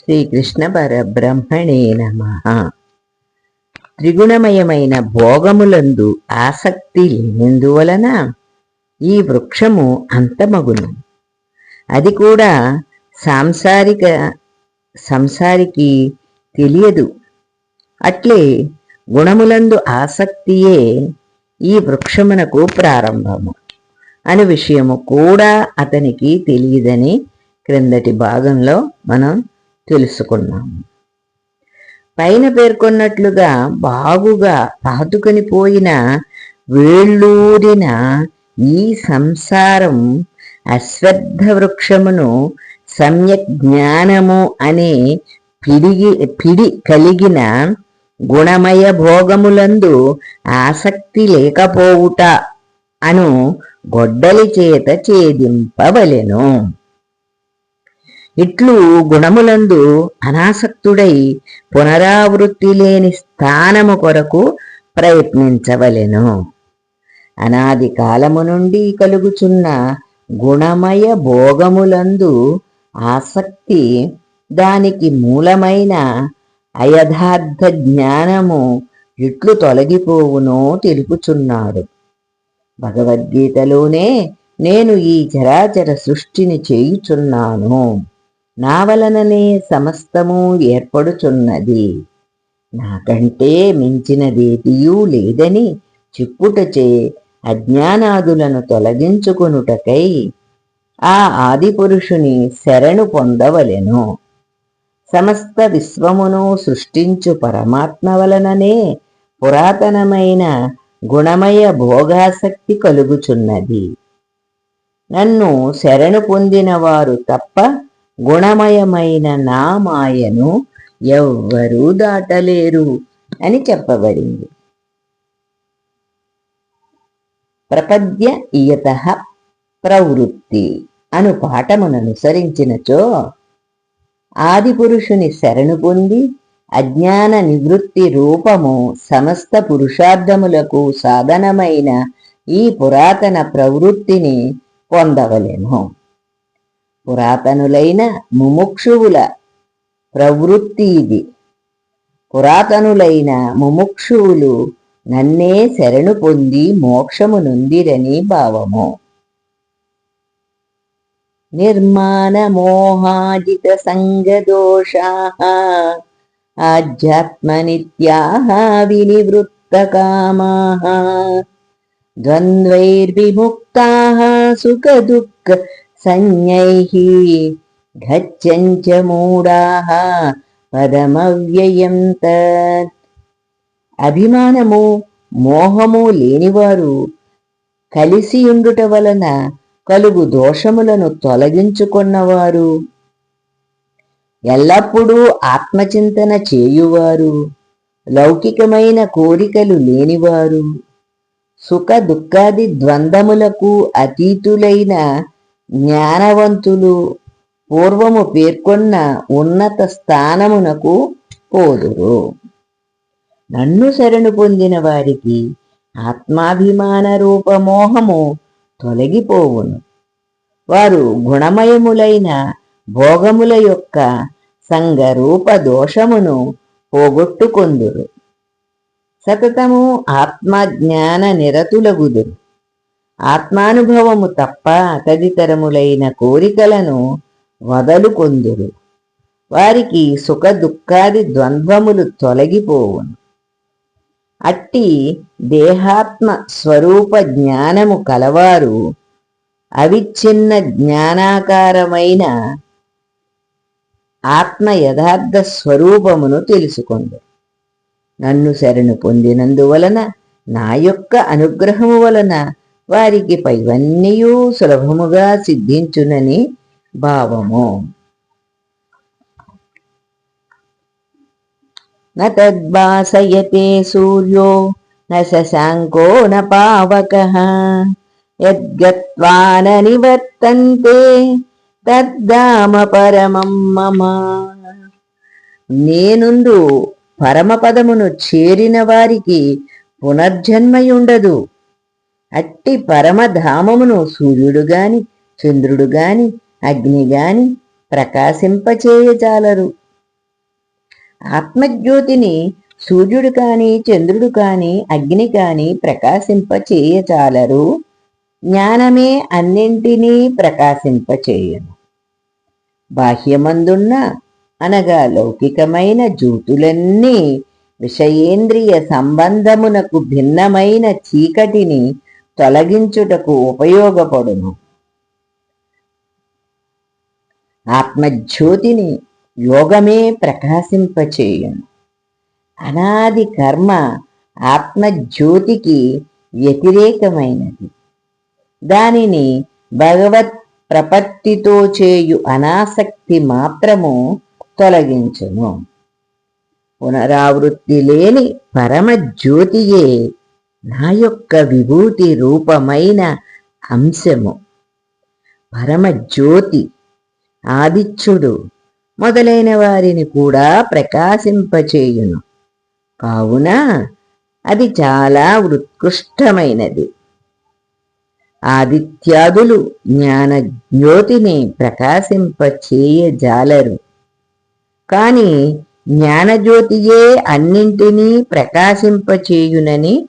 శ్రీకృష్ణ పరబ్రహ్మణే నమ. త్రిగుణమయమైన భోగములందు ఆసక్తి లేనందువలన ఈ వృక్షము అంతమగును. అది కూడా సాంసారిక సంసారికి తెలియదు. అట్లే గుణములందు ఆసక్తియే ఈ వృక్షమునకు ప్రారంభము. అను విషయము కూడా అతనికి తెలియదని క్రిందటి భాగంలో మనం తెలుసుకున్నాము పైన పేర్కొన్నట్లుగా బాగుగా పాతుకొని పోయిన వేళ్ళూరిన ఈ సంసారం అశ్వద్ధ వృక్షమును సమ్యక్ జ్ఞానము అనే పిడిగి పిడి కలిగిన గుణమయ భోగములందు ఆసక్తి లేకపోవుట అను గొడ్డలి చేత ఛేదింపవలెను. ఇట్లు గుణములందు అనాసక్తుడై పునరావృత్తి లేని స్థానము కొరకు ప్రయత్నించవలెను. అనాది కాలము నుండి కలుగుచున్న గుణమయ భోగములందు ఆసక్తి దానికి మూలమైన అయథార్థ జ్ఞానము ఇట్లు తొలగిపోవునో తెలుపుచున్నాడు. భగవద్గీతలోనే నేను ఈ చరాచర సృష్టిని చేయుచున్నాను. నా వలననే సమస్తము ఏర్పడుచున్నది. నాకంటే మించినదేదియూ లేదని చిప్పుటచే అజ్ఞానాదులను తొలగించుకొనుటకై ఆ ఆదిపురుషుని శరణు పొందవలెను. సమస్త విశ్వమును సృష్టించు పరమాత్మ వలననే పురాతనమైన గుణమయ భోగాసక్తి కలుగుచున్నది. నన్ను శరణు పొందిన వారు తప్ప గుణమయమైన నా మాయను ఎవ్వరూ దాటలేరు అని చెప్పబడింది. ప్రపద్య ఇయత ప్రవృత్తి అను పాఠముననుసరించినచో ఆదిపురుషుని శరణు పొంది అజ్ఞాన నివృత్తి రూపము సమస్త పురుషార్థములకు సాధనమైన ఈ పురాతన ప్రవృత్తిని పొందవలేము పురాతనులైన ముముక్షువుల ప్రవృత్తి ఇది పురాతనులైన ముముక్షువులు నన్నే శరణు పొంది మోక్షము నొందిరని భావము. నిర్మాణ మోహాజిత సంగదోషా ఆధ్యాత్మనిత్యాః వినివృత్తకామాः ద్వంద్వైర్విముక్తాः సుఖదుఃఖ సంజ్ఞైः గచ్చంచ మూఢాः పదమవ్యయం తత్ అభిమానము మోహము లేనివారు కలిసి ఉండుట వలన కలుగు దోషములను తొలగించుకున్నవారు. ఎల్లప్పుడూ ఆత్మచింతన చేయువారు లౌకికమైన కోరికలు లేనివారు. సుఖ దుఃఖాది ద్వంద్వములకు అతీతులైన జ్ఞానవంతులు పూర్వము పేర్కొన్న ఉన్నత స్థానమునకు పోదురు. నన్ను శరణు పొందిన వారికి ఆత్మాభిమాన రూపమోహము తొలగిపోవును. వారు గుణమయములైన భోగముల యొక్క సంగరూప దోషమును పోగొట్టుకొందురు. సతతము ఆత్మజ్ఞాన నిరతులగుదురు. ఆత్మానుభవము తప్ప తదితరములైన కోరికలను వదలుకొందురు. వారికి సుఖ దుఃఖాది ద్వంద్వములు తొలగిపోవును. అట్టి దేహాత్మ స్వరూప జ్ఞానము కలవారు అవిచ్ఛిన్న జ్ఞానాకారమైన ఆత్మ యథార్థ స్వరూపమును తెలుసుకుంది నన్ను శరణు పొందినందువలన నా యొక్క అనుగ్రహము వలన వారికి పైవన్నీ సులభముగా సిద్ధించునని భావము. నద్భాసయతే సూర్యో నశాంకో నవక యద్గత్వా నివర్తంతే తద్దామ పరమం మమ. నేనుందు పరమపదమును చేరిన వారికి పునర్జన్మయుండదు. అట్టి పరమధామమును సూర్యుడు గాని చంద్రుడు గాని అగ్ని గాని ప్రకాశింపచేయజాలరు. ఆత్మజ్యోతిని సూర్యుడు కాని చంద్రుడు కాని అగ్ని కాని ప్రకాశింప చేయచాలరు జ్ఞానమే అన్నింటినీ ప్రకాశింపచేయను. బాహ్యమందున్న అనగా లౌకికమైన జ్యోతులన్నీ విషయేంద్రియ సంబంధమునకు భిన్నమైన చీకటిని తొలగించుటకు ఉపయోగపడును. ఆత్మజ్యోతిని యోగమే ప్రకాశింపచేయును. అనాది కర్మ ఆత్మజ్యోతికి వ్యతిరేకమైనది. దానిని భగవత్ ప్రపత్తితో చేయు అనాసక్తి మాత్రము తొలగించును. పునరావృత్తి లేని పరమజ్యోతియే నా యొక్క విభూతి రూపమైన అంశము. పరమజ్యోతి ఆదిత్యుడు మొదలైన వారిని కూడా ప్రకాశింపచేయును. కావున అది చాలా ఉత్కృష్టమైనది. ఆదిత్యాదులు జ్ఞాన జ్యోతిని ప్రకాశింపచేయజాలరు. కాని జ్ఞానజ్యోతియే అన్నింటినీ ప్రకాశింపచేయునని